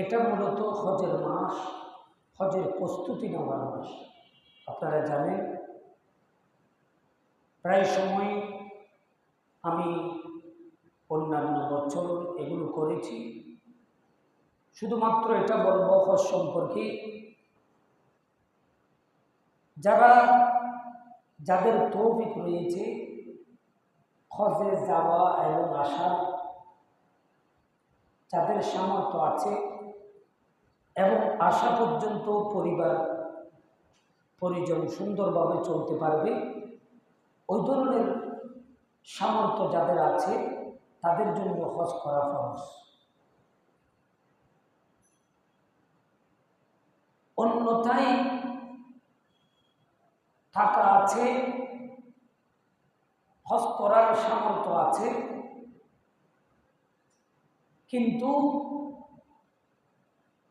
এটা মূলত হজের মাস, হজের প্রস্তুতি নেওয়ার মাস। আপনারা জানেন, প্রায় সময় আমি অন্যান্য বছর এগুলো করেছি। শুধুমাত্র এটা বলব হজ সম্পর্কে, যারা, যাদের তৌফিক রয়েছে হজে যাওয়া এবং আসার যাদের সামর্থ্য আছে এবং আসা পর্যন্ত পরিবার, পরিজন সুন্দরভাবে চলতে পারবে। ওই ধরনের সামর্থ্য যাদের আছে, তাদের জন্য হজ করা ফরজ। অন্যথায় টাকা আছে, হজ করার সামর্থ্য আছে, কিন্তু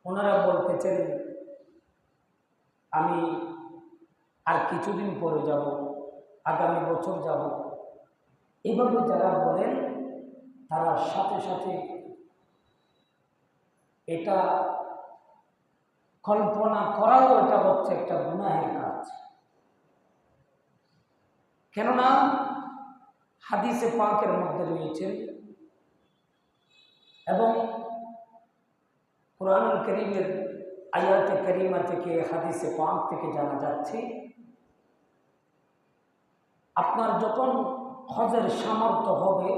ওনারা বলতেছেন, আমি আর কিছুদিন পরে যাব, আগামী বছর যাব। এভাবে যারা বলেন, তারা সাথে সাথে এটা কল্পনা করাও এটা হচ্ছে একটা গুনাহের কাজ। কেননা হাদিসে পাকের মধ্যে রয়েছেন এবং কোরআনুল করিমের আয়াতে করিমা থেকে, হাদিসে পাক থেকে জানা যাচ্ছে, আপনার যখন হজের সামর্থ্য হবে,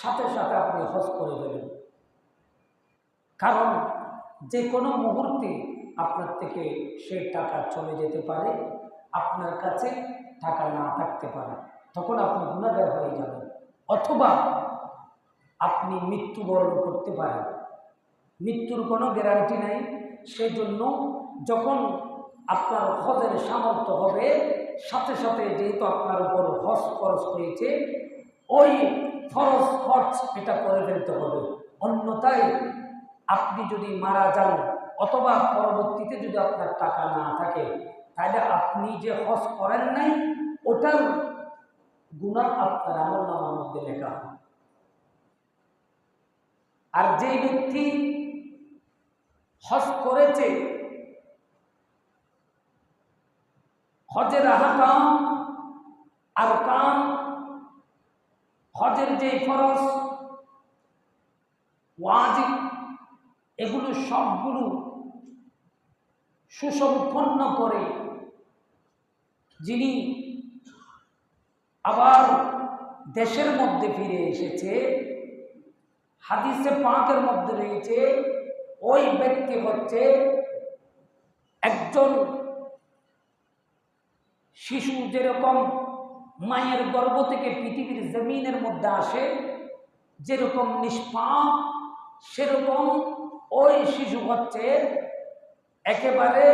সাথে সাথে আপনি হজ করে দেবেন কারণ যে কোনো মুহূর্তে আপনার থেকে সে টাকা চলে যেতে পারে, আপনার কাছে টাকা না থাকতে পারে, তখন আপনি গুণাগার হয়ে যাবেন। অথবা আপনি মৃত্যুবরণ করতে পারেন। মৃত্যুর কোনো গ্যারান্টি নাই। সেই জন্য যখন আপনার হজের সামর্থ্য হবে, সাথে সাথে যেহেতু আপনার উপর হজ খরচ হয়েছে, ওই ফরজ খরচ এটা করে ফেলতে হবে। অন্যথায় আপনি যদি মারা যান অথবা পরবর্তীতে যদি আপনার টাকা না থাকে, তাহলে আপনি যে হজ করেন নাই, ওটার গুণা আপনার আমল নামার মধ্যে লেখা আর যে ব্যক্তি হজ করেছে। হজের আহকাম আর কাম হজের যে ফরজ, ওয়াজিব, এগুলো সবগুলো সুসম্পন্ন করে যিনি আবার দেশের মধ্যে ফিরে এসেছে, হাদিসে পাঁকের মধ্যে রয়েছে ওই ব্যক্তি হচ্ছে একজন শিশু যেরকম মায়ের গর্ভ থেকে পৃথিবীর জমিনের মধ্যে আসে, যেরকম নিষ্পাপ, সেরকম ওই শিশু হচ্ছে একেবারে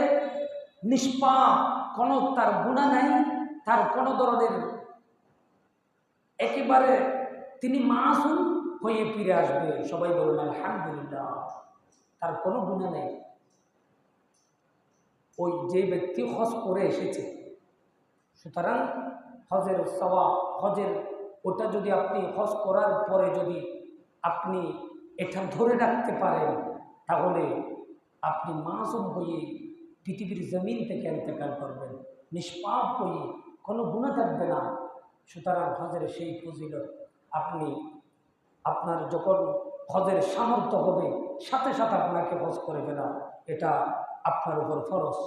নিষ্পাপ। কোনো তার গুণা নাই, তার কোনো ধরনের একেবারে তিনি মাসুম হয়ে ফিরে আসবে। সবাই বলুন, আলহামদুলিল্লাহ। তার কোনো গুণা নেই। ওই যে ব্যক্তি হজ করে এসেছে, সুতরাং হজের সওয়া হজের ওটা যদি আপনি হজ করার পরে যদি আপনি এটা ধরে রাখতে পারেন, তাহলে আপনি মাসুম হয়ে পৃথিবীর জমিন থেকে এতেকাল করবেন। নিষ্পাপ হয়ে কোনো গুণা থাকবে না। সুতরাং হজের সেই ফজিলত, আপনি আপনার যখন হজের সামর্থ্য হবে সাথে সাথে আপনাকে হজ করে ফেলা এটা আপনার উপর ফরজ।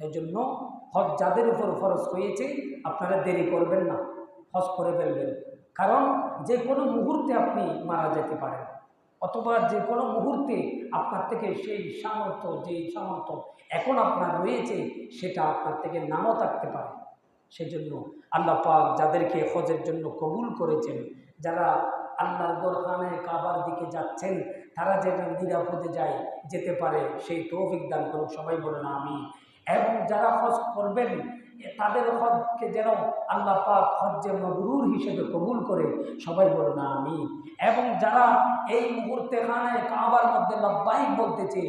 সেই জন্য হজ যাদের উপর ফরজ হয়েছে, আপনারা দেরি করবেন না, হজ করে ফেলবেন। কারণ যে কোনো মুহূর্তে আপনি মারা যেতে পারেন, অথবা যে কোনো মুহূর্তে আপনার থেকে সেই সামর্থ্য, যেই সামর্থ্য এখন আপনার রয়েছে, সেটা আপনার থেকে নাও থাকতে পারে। সেজন্য আল্লাহ পাক যাদেরকে হজের জন্য কবুল করেছেন, যারা আল্লাহর গোরখানে কাবার দিকে যাচ্ছেন, তারা যেন নিরাপদে যায়, যেতে পারে, সেই তৌফিক দান করুন সবাই বলেন আমি এবং যারা হজ করবেন তাদের হজকে যেন আল্লাহ পাক হজ্জে মবরুর হিসেবে কবুল করে, সবাই বলো না আমি এবং যারা এই মুহূর্তে খানায় কাবার মধ্যে লব্বাইক বলতেছে,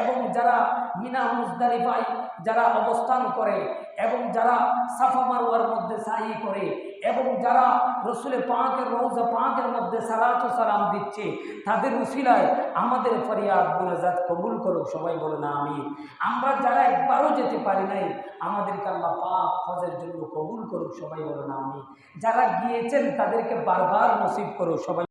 এবং যারা মিনা মুজদালিফায় যারা অবস্থান করে, এবং যারা সাফা মারুয়ার মধ্যে সাহি করে, এবং যারা রসুলের পাঁকের রোজা পাঁকের মধ্যে সালাত সালাম দিচ্ছে, তাদের উসিলায় আমাদের ফরিয়াদ মোনাজাত কবুল করুক, সবাই বলে না আমি আমরা যারা একবারও যেতে পারি নাই, আমাদেরকে আল্লাহ পাক হজের জন্য কবুল করুক সবাই বলুন আমি যারা গিয়েছেন তাদেরকে বারবার নসিব করুক সবাই